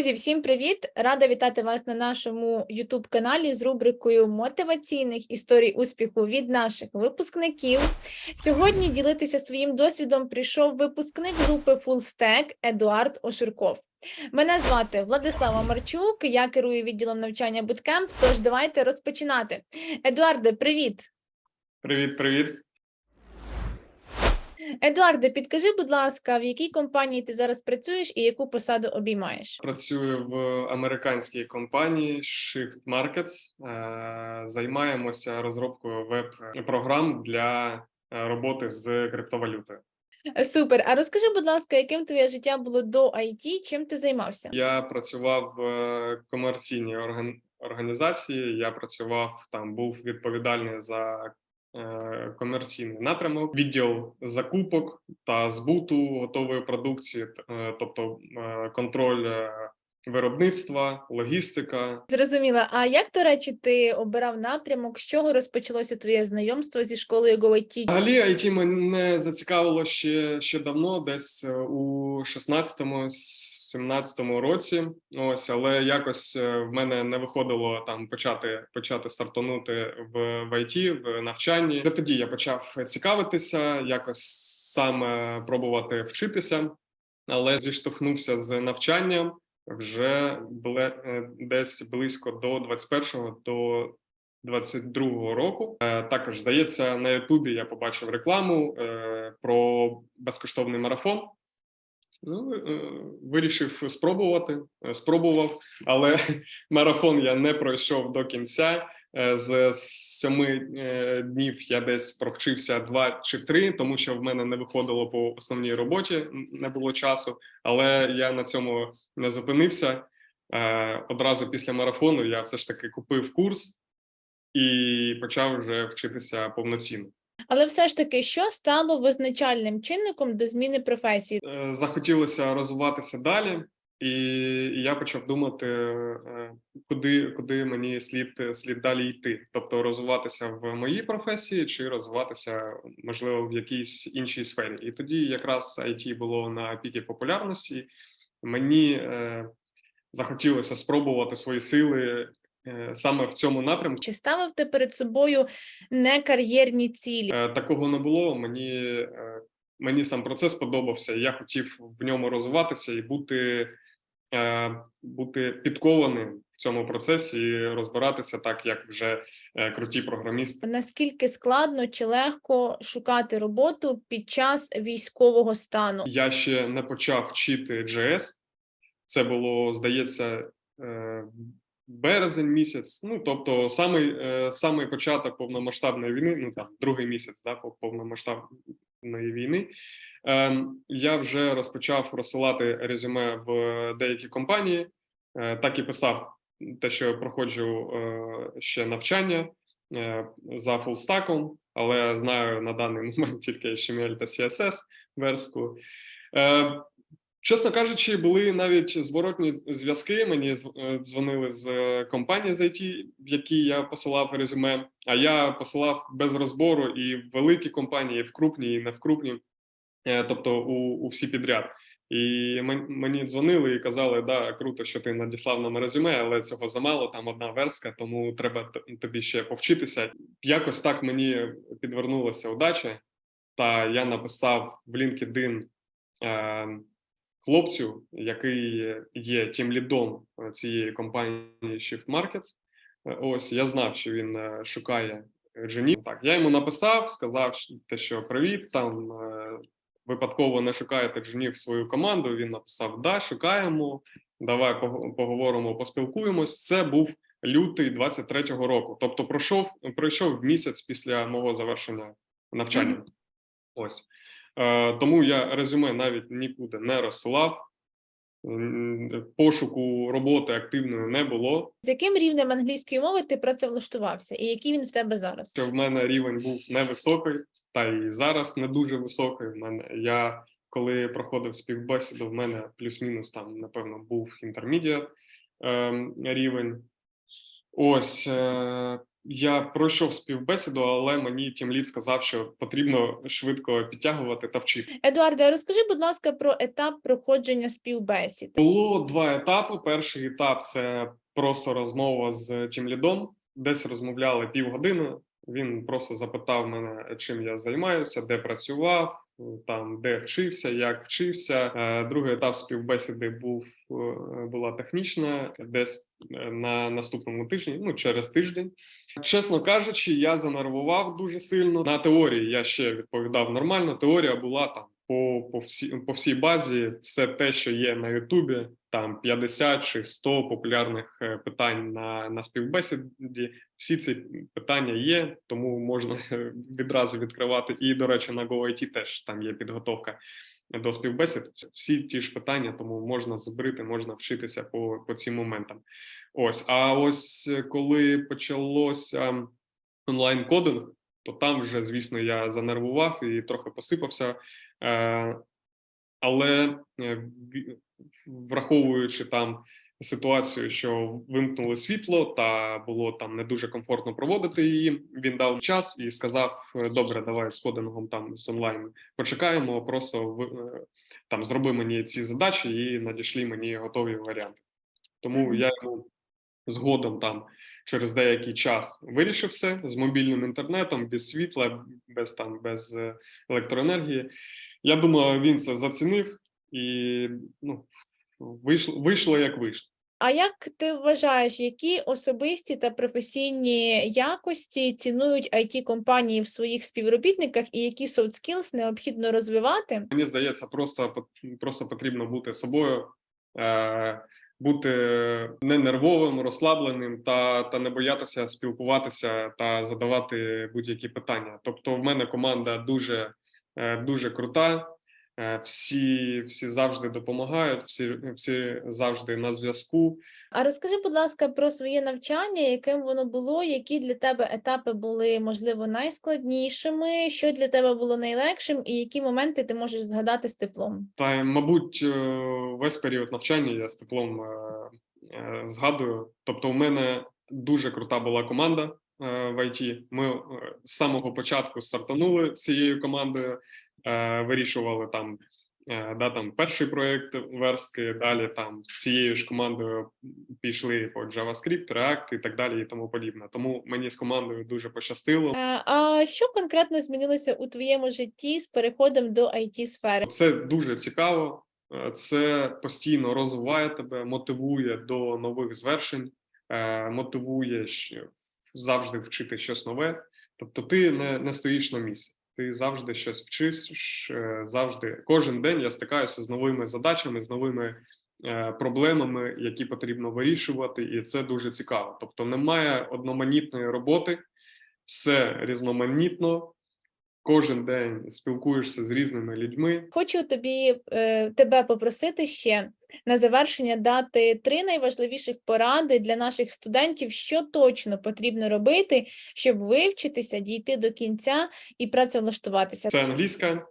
Друзі, всім привіт! Рада вітати вас на нашому youtube каналі з рубрикою мотиваційних історій успіху від наших випускників. Сьогодні ділитися своїм досвідом прийшов випускник групи Full Stack Едуард Ошурков. Мене звати Владислава Марчук, я керую відділом навчання Bootcamp, Тож давайте розпочинати. Едуарде, привіт! Привіт, привіт. Едуарде, підкажи, будь ласка, в якій компанії ти зараз працюєш і яку посаду обіймаєш? Працюю в американській компанії Shift Markets. Е, Займаємося розробкою веб-програм для е, роботи з криптовалютою. Супер. А розкажи, будь ласка, яким твоє життя було до IT, чим ти займався? Я працював в е, комерційній орган- організації. Я працював там, був відповідальний за комерційний напрямок, відділ закупок та збуту готової продукції, е, тобто е, контроль е, виробництва, логістика. Зрозуміла. А як, до речі, ти обирав напрямок? З чого розпочалося твоє знайомство зі школою GoIT? Взагалі, IT мене зацікавило ще, ще давно, десь е, у 16-17 році. Ось, але якось е, в мене не виходило там почати почати стартанути в, в IT, в навчанні. Вже тоді я почав цікавитися, якось саме пробувати вчитися, але зіштовхнувся з навчанням вже бле, е, десь близько до 21-го до 22-го року. Е, Також здається, на Ютубі я побачив рекламу е, про безкоштовний марафон. Ну, вирішив спробувати. Спробував, але марафон я не пройшов до кінця. Е, З сьоми е, днів я десь провчився два чи три, тому що в мене не виходило по основній роботі, не було часу. Але я на цьому не зупинився. Е, Одразу після марафону я все ж таки купив курс і почав вже вчитися повноцінно. Але все ж таки, що стало визначальним чинником до зміни професії? Захотілося розвиватися далі, і я почав думати, е, куди, куди мені слід, слід далі йти. Тобто розвиватися в моїй професії чи розвиватися, можливо, в якійсь іншій сфері. І тоді якраз IT було на пікі популярності. Мені е, захотілося спробувати свої сили е, саме в цьому напрямку. Чи ставив ти перед собою не кар'єрні цілі? Е, Такого не було. Мені, е, мені сам процес подобався. Я хотів в ньому розвиватися і бути, бути підкованим в цьому процесі, і розбиратися так, як вже е, круті програмісти. Наскільки складно чи легко шукати роботу під час військового стану? Я ще не почав вчити JS. Це було, здається, е, березень місяць. Ну тобто, самий, е, самий початок повномасштабної війни, ну там другий місяць, да, пов- повномасштабної війни. Ем, я вже розпочав розсилати резюме в деякі компанії. Е, так і писав те, що я проходжу е, ще навчання е, за фулстаком, але знаю на даний момент тільки HTML та CSS верстку. Чесно кажучи, були навіть зворотні зв'язки. Мені е, дзвонили з е, компанії з в які я посилав резюме. А я посилав без розбору і в великі компанії, і в крупні, і не в крупні, е, тобто у, у всі підряд. І мені дзвонили і казали: да, круто, що ти надіслав нам резюме, але цього замало. Там одна верстка, тому треба тобі ще повчитися. Якось так мені підвернулася удача, та я написав в LinkedIn е, хлопцю, який є тим лідом цієї компанії Shift Markets. Е, Ось я знав, що він е, шукає джунів. Так, я йому написав, сказав те, що привіт, там е, випадково не шукаєте джунів в свою команду. Він написав: Да, шукаємо. Давай поговоримо, поспілкуємось. Це був лютий 23-го року. Тобто, пройшов пройшов місяць після мого завершення навчання. Ось. Е, тому я резюме навіть нікуди не розсилав. Пошуку роботи активної не було. З яким рівнем англійської мови ти працевлаштувався, і який він в тебе зараз? Що в мене рівень був невисокий, та і зараз не дуже високий. В мене я коли проходив співбесіду, в мене плюс-мінус там, напевно, був інтермедіат ем, рівень. Ось е, Я пройшов співбесіду, але мені тімлід сказав, що потрібно швидко підтягувати та вчити. Едуарде, розкажи, будь ласка, про етап проходження співбесід. Було два етапи. Перший етап це просто розмова з тімлідом. Десь розмовляли півгодини. Він просто запитав мене, чим я займаюся, де працював, там де вчився, як вчився. Е, Другий етап співбесіди був е, була технічна, десь е, на наступному тижні, ну через тиждень. Чесно кажучи, я занервував дуже сильно. На теорії я ще відповідав нормально. Теорія була там по, по, всі, по всій базі, все те, що є на Ютубі, там 50 чи 100 популярних е, питань на, на співбесіді. Всі ці питання є, тому можна е, відразу відкривати. І, до речі, на GoIT теж там є підготовка до співбесід. Всі ті ж питання, тому можна збрити, можна вчитися по, по цим моментам. Ось, а ось е, коли почалося онлайн кодинг, то там вже, звісно, я занервував і трохи посипався. Е, але е, враховуючи там ситуацію, що вимкнули світло, та було там не дуже комфортно проводити її. Він дав час і сказав: «Е, Добре, давай з кодингом там з онлайн почекаємо. Просто там зроби мені ці задачі і надішлі мені готові варіанти. Тому я йому згодом там через деякий час вирішив все з мобільним інтернетом, без світла, без там без електроенергії. Я думаю, він це зацінив і ну вийшло, вийшло як вийшло. А як ти вважаєш, які особисті та професійні якості цінують it компанії в своїх співробітниках, і які soft skills необхідно розвивати? Мені здається, просто просто потрібно бути собою, е, бути не нервовим, розслабленим та, та не боятися спілкуватися та задавати будь-які питання. Тобто, в мене команда дуже, дуже крута. е, Всі, всі завжди допомагають, всі, всі завжди на зв'язку. А розкажи, будь ласка, про своє навчання, яким воно було, які для тебе етапи були, можливо, найскладнішими, що для тебе було найлегшим, і які моменти ти можеш згадати з теплом? Та, мабуть, е, весь період навчання я з теплом е, е, згадую. Тобто, у мене дуже крута була команда е, в ІТ. Ми е, з самого початку стартанули цією командою, е, вирішували там. е, Да, там перший проект верстки, далі там цією ж командою пішли по JavaScript, React і так далі, і тому подібне. Тому мені з командою дуже пощастило. Е, А що конкретно змінилося у твоєму житті з переходом до it сфери? Це дуже цікаво. е, Це постійно розвиває тебе, мотивує до нових звершень, е, мотивує завжди вчити щось нове. Тобто, ти не, не стоїш на місці. Ти завжди щось вчиш, е, завжди кожен день я стикаюся з новими задачами, з новими е, проблемами, які потрібно вирішувати, і це дуже цікаво. Тобто, немає одноманітної роботи, все різноманітно. Кожен день спілкуєшся з різними людьми. Хочу тобі е, тебе попросити ще на завершення дати три найважливіших поради для наших студентів, що точно потрібно робити, щоб вивчитися, дійти до кінця і працевлаштуватися. Це англійська,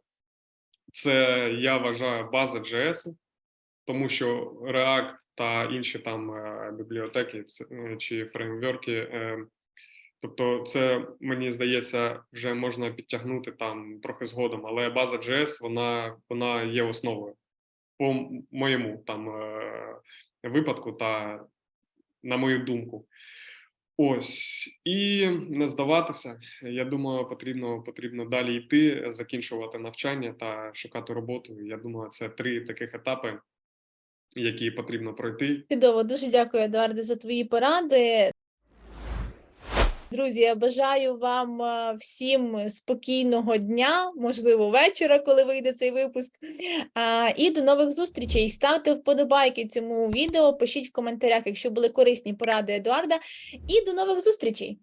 це я вважаю база JS, тому що React та інші там е, бібліотеки е, чи фреймворки. Тобто, це мені здається, вже можна підтягнути там трохи згодом, але база JS, вона, вона є основою по моєму там е, випадку та на мою думку. Ось і не здаватися. Я думаю, потрібно потрібно далі йти, закінчувати навчання та шукати роботу. Я думаю, це три таких етапи, які потрібно пройти. Чудово, дуже дякую, Едуарде, за твої поради. Друзі, я бажаю вам е, всім спокійного дня, можливо, вечора, коли вийде цей випуск. І до нових зустрічей. Ставте вподобайки цьому відео, пишіть в коментарях, якщо були корисні поради Едуарда. І до нових зустрічей!